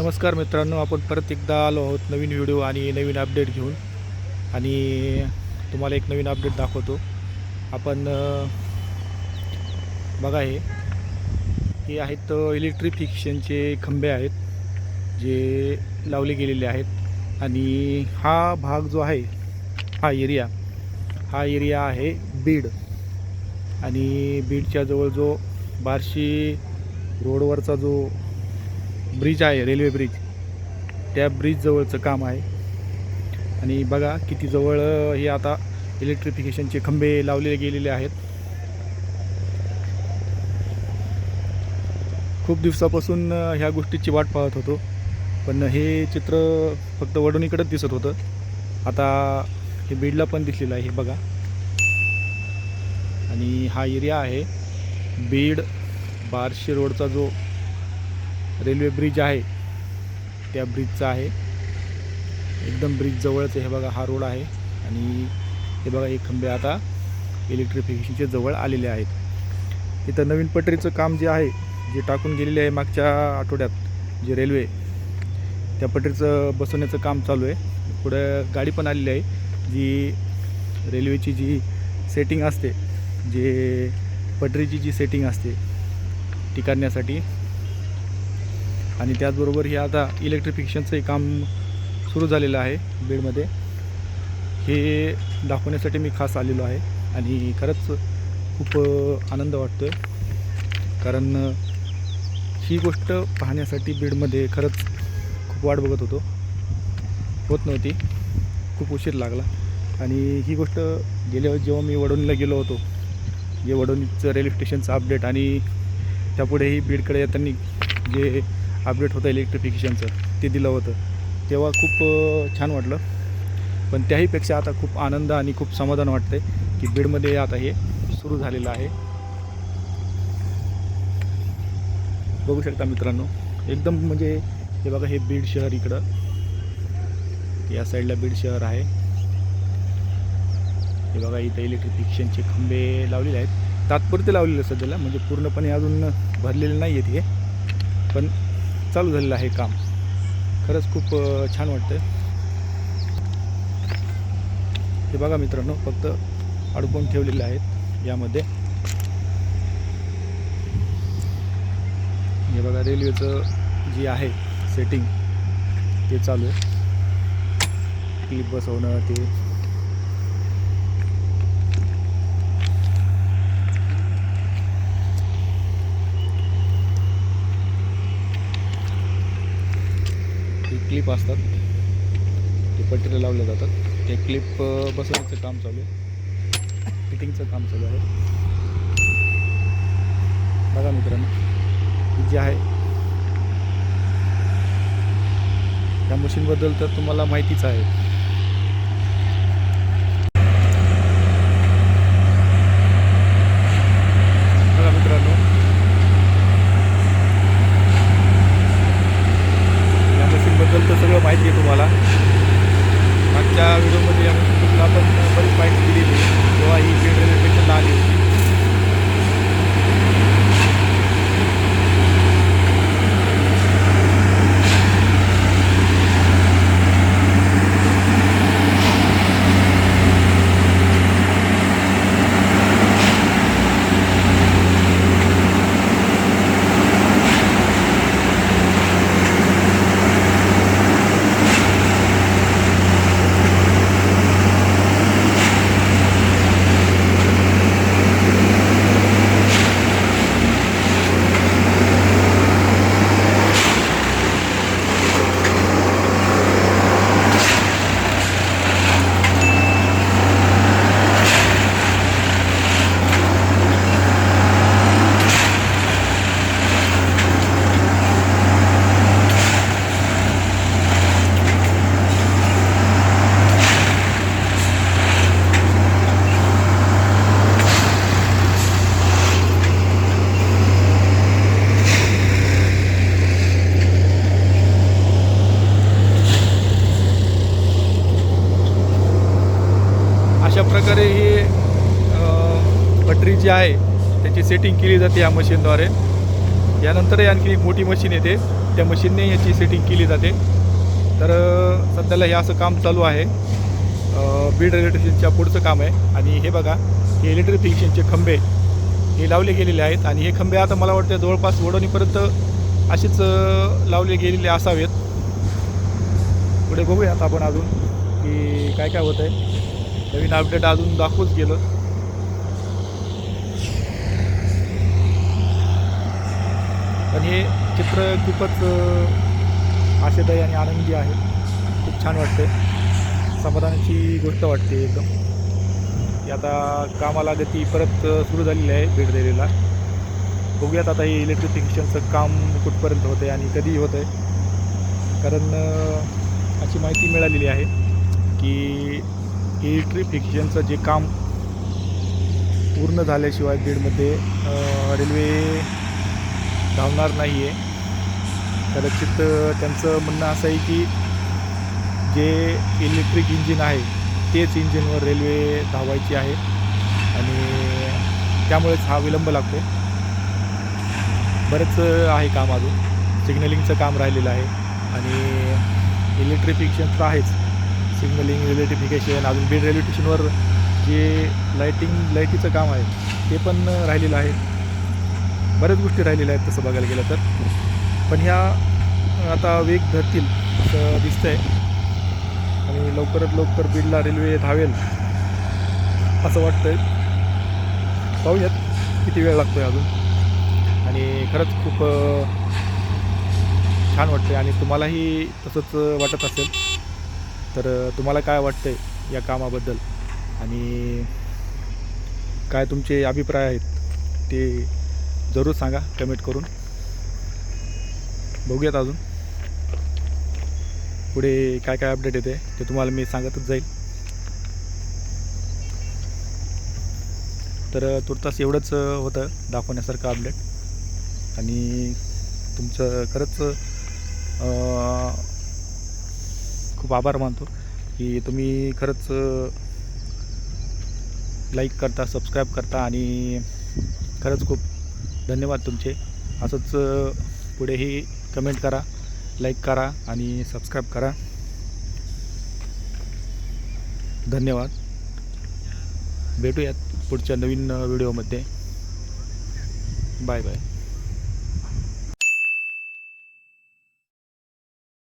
नमस्कार मित्रांनो आपण परत एकदा आलो आहोत नवीन व्हिडिओ आणि नवीन अपडेट घेऊन. आणि तुम्हाला एक नवीन अपडेट दाखवतो. आपण बघा हे. हे आहेत इलेक्ट्रिफिकेशनचे खंबे आहेत जे लावले गेलेले आहेत. आणि हा भाग जो आहे हा एरिया हा एरिया आहे बीड. आणि बीडच्या जवळ जो बार्शी रोडवरचा जो ब्रिज आहे रेल्वे ब्रिज. त्या ब्रिजजवळचं काम आहे. आणि बघा किती जवळ हे आता इलेक्ट्रिफिकेशनचे खंबे लावले गेलेले आहेत. खूप दिवसापासून ह्या गोष्टीची वाट पाहत होतो. पण हे चित्र फक्त वडोणीकडेच दिसत होतं. आता हे बीडला पण दिसलेलं आहे हे बघा. आणि हा एरिया आहे बीड बारशे रोडचा जो रेल्वे ब्रिज आहे. त्या ब्रिजचा आहे. एकदम ब्रिज जवळच हे बघा हा रोड आहे. आणि हे बघा हे खंबे आता इलेक्ट्रिफिकेशनचे जवळ आलेले आहेत. इथं नवीन पटरीचं काम जे आहे जे टाकून गेलेले आहे मागच्या आठवड्यात जे रेल्वे त्या पटरीचं बसवण्याचं काम चालू आहे. पुढं गाडी पण आलेली आहे जी रेल्वेची जी सेटिंग असते जे पटरीची जी सेटिंग असते ती आणि त्याचबरोबर हे आता इलेक्ट्रिफिकेशनचंही काम सुरू झालेलं आहे बीडमध्ये. हे दाखवण्यासाठी मी खास आलेलो आहे आणि खरंच खूप आनंद वाटतो आहे कारण ही गोष्ट पाहण्यासाठी बीडमध्ये खरंच खूप वाट बघत होतो. होत नव्हती. खूप उशीर लागला. आणि ही गोष्ट गेल्या जेव्हा मी वडोणीला गेलो होतो जे वडोणीचं रेल्वे स्टेशनचं अपडेट आणि त्यापुढेही बीडकडे येताना जे अपडेट होतं इलेक्ट्रिफिकेशनचं ते दिलं होतं. तेव्हा खूप छान वाटलं. पण त्याहीपेक्षा आता खूप आनंद आणि खूप समाधान वाटतं आहे की बीडमध्ये आता हे सुरू झालेलं आहे. बघू शकता मित्रांनो एकदम म्हणजे हे बघा हे बीड शहर इकडं. या साईडला बीड शहर आहे. हे बघा इथं इलेक्ट्रिफिकेशनचे खंबे लावलेले आहेत. तात्पुरते लावलेले सध्याला म्हणजे पूर्णपणे अजून भरलेले नाही आहेत हे. पण चालू झालेलं आहे काम. खरंच खूप छान वाटतं हे बघा मित्रांनो फक्त अडकून ठेवलेले आहेत यामध्ये. हे बघा रेल्वेचं जी आहे सेटिंग ते चालू आहे. क्लिप बसवणं ते ही क्लिप असतात. ते पट्टीला लावल्या जातात. ते क्लिप बसवण्याचं काम चालू आहे. फिटिंगचं काम चालू आहे. बघा मित्रांनो जे जी आहे. त्या मशीनबद्दल तर तुम्हाला माहितीच आहे बघा मित्रांनो या मशीनबद्दल तर सगळं माहिती आहे तुम्हाला मागच्या व्हिडिओमध्ये या मशीनबद्दल आपण बरीच माहिती दिलेली आहे. जेव्हा ही बीड रेल्वे स्टेशनला आली होती अशा प्रकारे ही बटरी पटरी जी आहे त्याची सेटिंग केली जाते या मशीनद्वारे यानंतरही आणखी एक मोठी मशीन येते. त्या मशीनने याची सेटिंग केली जाते. तर सध्याला हे असं काम चालू आहे. बीड इलेक्ट्रिशियनच्या पुढचं काम आहे. आणि हे बघा हे इलेक्ट्रिफिकेशनचे खंबे हे लावले गेलेले आहेत. आणि हे खंबे आता मला वाटतं जवळपास ओढणीपर्यंत असेच लावले गेलेले असावेत. पुढे बघूयात आपण अजून की काय काय होतं आहे नवीन अपडेट अजून दाखवूच गेलं. पण हे चित्र खूपच आशेदायी आणि आनंदी आहे. खूप छान वाटते समाधानाची गोष्ट वाटते एकदम. की आता कामाला गती परत सुरू झालेली आहे भेट दिलेला बघूयात आता हे इलेक्ट्रिफिकेशनचं काम कुठपर्यंत होतं आहे आणि कधी होतं आहे कारण अशी माहिती मिळालेली आहे की इलेक्ट्रिफिकेशनचं जे काम पूर्ण झाल्याशिवाय बीडमध्ये रेल्वे धावणार नाही आहे कदाचित त्यांचं म्हणणं असं आहे की जे इलेक्ट्रिक इंजिन आहे तेच इंजिनवर रेल्वे धावायची आहे आणि त्यामुळेच हा विलंब लागतो बरंच आहे काम अजून. सिग्नलिंगचं काम राहिलेलं आहे आणि इलेक्ट्रिफिकेशन तर आहेच. सिग्नलिंग इलेक्ट्रिफिकेशन अजून बीड रेल्वे स्टेशनवर जे लाईटिंग लाईटीचं काम आहे ते पण राहिलेलं आहे. बऱ्याच गोष्टी राहिलेल्या आहेत तसं बघायला गेलं तर. पण ह्या आता वेग धरतील असं आहे आणि लवकरात लवकर बीडला रेल्वे धावेल असं वाटतंय. पाहूयात किती वेळ लागतो आहे अजून. आणि खरंच खूप छान छान आहे आणि तुम्हालाही तसंच वाटत असेल. तर तुम्हाला काय वाटतंय या कामाबद्दल? आणि काय तुमचे अभिप्राय आहेत ते जरूर सांगा कमेंट करून. बघूयात अजून. पुढे काय काय अपडेट येते ते तुम्हाला मी सांगतच जाईल. तर तुर्तास एवढंच होतं दाखवण्यासारखं अपडेट. आणि तुमचं खरंच खूप आभार मानतो की तुम्ही खरंच लाईक करता सबस्क्राईब करता आणि खरंच खूप धन्यवाद तुमचे. असंच पुढेही कमेंट करा लाईक करा आणि सबस्क्राईब करा. धन्यवाद. भेटूयात पुढच्या नवीन व्हिडिओमध्ये बाय बाय